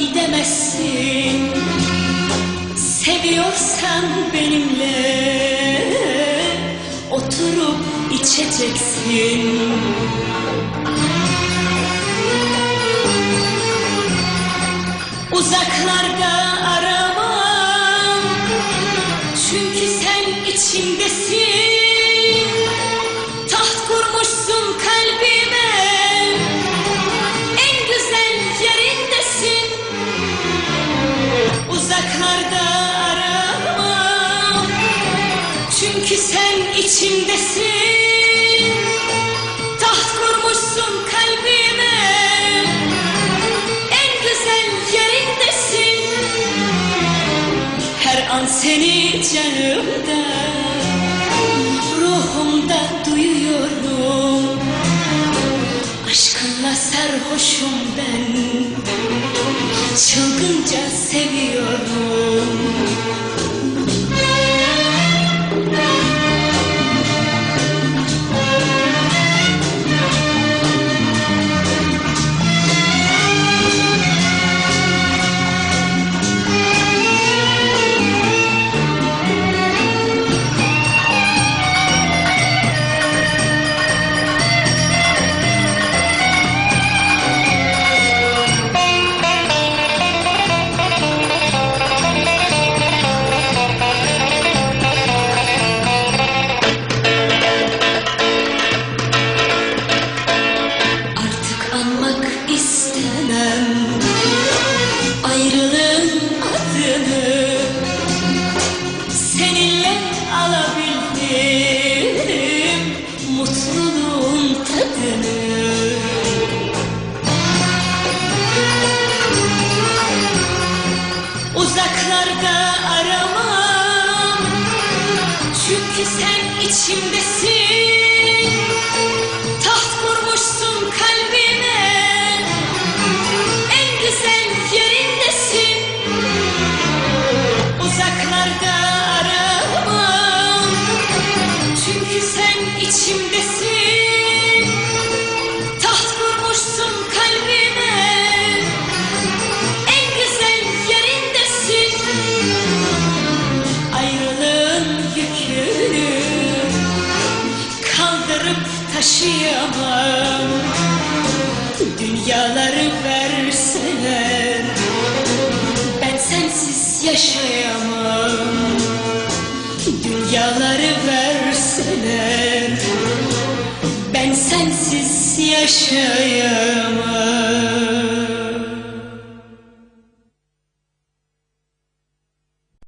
gidemezsin. Seviyorsan benimle oturup içeceksin. Uzaklarda aramam. Çünkü sen içimdesin içimdesin Taht kurmuşsun kalbime. En güzel yerindesin. Her an seni canımda Ruhumda duyuyorum. Aşkınla sarhoşum ben. Çılgınca seviyorum Sen içimdesin taşıyamam. Dünyaları verseler ben sensiz yaşayamam. Dünyaları verseler ben sensiz yaşayamam